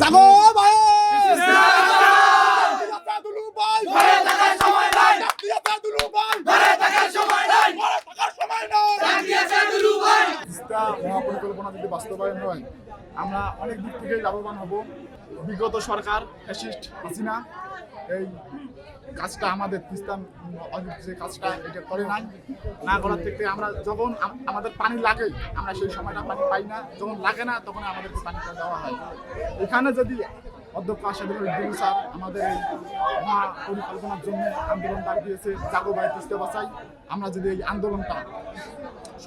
জাগো ভাই জাতীয়তা দুলু ভাই! ঘরে থাকার সময় নাই! জাতীয়তা দুলু ভাই! ঘরে থাকার সময় নাই! ঘরে থাকার সময় নাই! জাতীয়তা দুলু ভাই! তিস্তা মহাপরিকল্পনা যদি বাস্তবায়ন হয় আমরা অনেক দিক থেকে লাভবান হব। বিগত সরকার ফ্যাসিস্ট হাসিনা এই কাজটা আমাদের তিস্তা অনেক যে কাজটা এটা করে নাই না করার থেকে আমরা যখন আমাদের পানি লাগে আমরা সেই সময়টা পানি পাই না যখন লাগে না তখন আমাদের পানিটা দেওয়া হয়। এখানে যদি অধ্যক্ষ আসাদুল উদ্দিন স্যার আমাদের এই মহা পরিকল্পনার জন্য আন্দোলন ডাক দিয়েছে জাগো ভাই তিস্তা বাঁচাই আমরা যদি এই আন্দোলনটা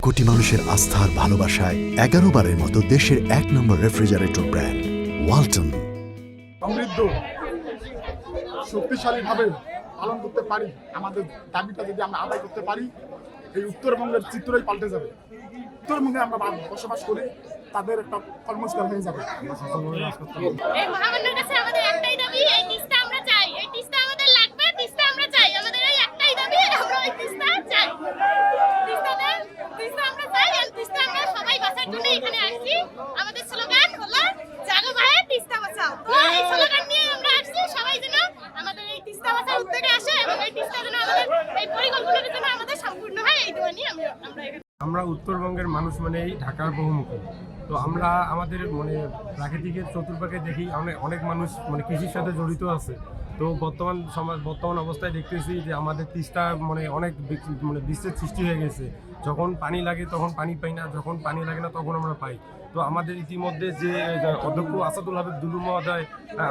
কোটি মানুষের আস্থার ভালোবাসায় এগারো বারের মতো দেশের এক নম্বর রেফ্রিজারেটর ব্র্যান্ড ওয়ালটন। সমৃদ্ধ শক্তিশালীভাবে পালন করতে পারি, আমাদের দাবিটা যদি আমরা আদায় করতে পারি, এই উত্তরবঙ্গের চিত্রই পাল্টে যাবে। উত্তরবঙ্গে আমরা বসবাস করি, তাদের একটা কর্মস্থল হয়ে যাবে। আমাদের একটাই এই আমরা চাই। এই তিস্তা আমরা চাই। আমাদের এই একটাই এখানে আমাদের স্লোগান হলো ভাই, তিস্তা বাঁচাও এই স্লোগান নিয়ে আমরা আসছি সবাই যেন আমাদের এই তিস্তা বাঁচার উদ্যোগে আসে এবং এই তিস্তা যেন আমাদের এই পরিকল্পনাটা যেন আমাদের সম্পূর্ণ হয় এই দোয়া নিয়ে আমরা উত্তরবঙ্গের মানুষ মানেই ঢাকার বহুমুখী। তো আমরা আমাদের মানে প্রাকৃতিকের চতুর্পাকে দেখি অনেক অনেক মানুষ মানে কৃষির সাথে জড়িত আছে। তো বর্তমান সমাজ, বর্তমান অবস্থায় দেখতেছি যে আমাদের তিস্তা মানে অনেক মানে বিশ্বের সৃষ্টি হয়ে গেছে। যখন পানি লাগে তখন পানি পাই না, যখন পানি লাগে না তখন আমরা পাই। তো আমাদের ইতিমধ্যে যে অধ্যক্ষ আসাদুল হাবিব দুলু মহোদয়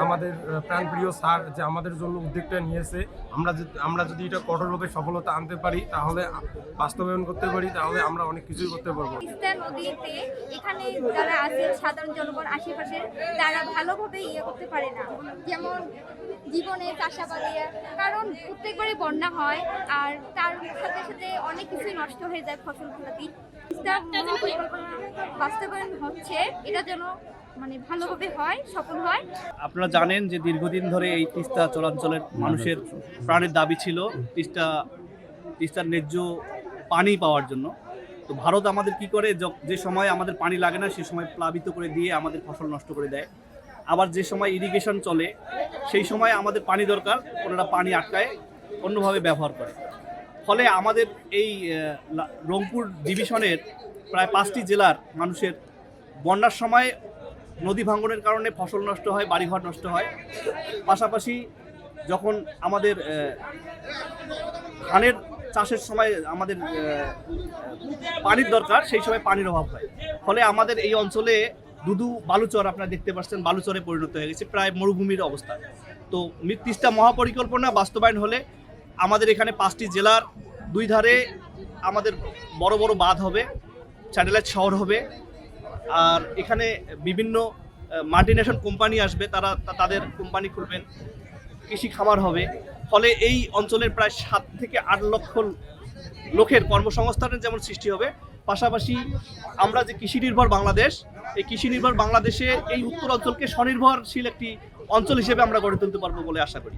আমাদের প্রাণপ্রিয় স্যার যে আমাদের জন্য উদ্যোগটা নিয়েছে, আমরা যদি আমরা যদি এটা কঠোরভাবে সফলতা আনতে পারি, তাহলে বাস্তবায়ন করতে পারি, তাহলে আমরা অনেক কিছুই করতে পারব। নদীতে এখানে যারা আছেন সাধারণ জনগণ আশেপাশের তারা ভালোভাবে ইয়ে করতে পারে না। যেমন জীবনে চাষাবাদে, কারণ প্রত্যেকবারই বন্যা হয়, আর তার সাথে সাথে অনেক কিছুই নষ্ট হয়ে যায়। বাস্তবায়ন হচ্ছে, এটা যেন মানে আপনারা জানেন যে দীর্ঘদিন ধরে এই তিস্তা চলাঞ্চলের মানুষের প্রাণের দাবি ছিল তিস্তা, তিস্তার ন্যায্য পানি পাওয়ার জন্য। তো ভারত আমাদের কি করে যে সময় আমাদের পানি লাগে না, সে সময় প্লাবিত করে দিয়ে আমাদের ফসল নষ্ট করে দেয়। আবার যে সময় ইরিগেশন চলে, সেই সময় আমাদের পানি দরকার, ওনারা পানি আটকায়, অন্যভাবে ব্যবহার করে। ফলে আমাদের এই রংপুর ডিভিশনের প্রায় পাঁচটি জেলার মানুষের বন্যার সময় নদী ভাঙ্গনের কারণে ফসল নষ্ট হয়, বাড়িঘর নষ্ট হয়। পাশাপাশি যখন আমাদের ধানের চাষের সময় আমাদের পানির দরকার, সেই সময় পানির অভাব হয়। ফলে আমাদের এই অঞ্চলে দুদু বালুচর আপনারা দেখতে পাচ্ছেন, বালুচরে পরিণত হয়ে গেছে, প্রায় মরুভূমির অবস্থা। তো তিস্তা মহাপরিকল্পনা বাস্তবায়ন হলে আমাদের এখানে পাঁচটি জেলার দুই ধারে আমাদের বড় বড় বাঁধ হবে, স্যাটেলাইট শহর হবে। আর এখানে বিভিন্ন মাল্টিনেশন কোম্পানি আসবে, তারা তাদের কোম্পানি খুলবেন। কৃষি খামার হবে। ফলে এই অঞ্চলের প্রায় সাত থেকে আট লক্ষ লোকের কর্মসংস্থানের যেমন সৃষ্টি হবে, পাশাপাশি আমরা যে কৃষি নির্ভর বাংলাদেশ, এই কৃষি নির্ভর বাংলাদেশে এই উত্তর অঞ্চলকে স্বনির্ভরশীল একটি অঞ্চল হিসেবে আমরা গড়ে তুলতে পারব বলে আশা করি।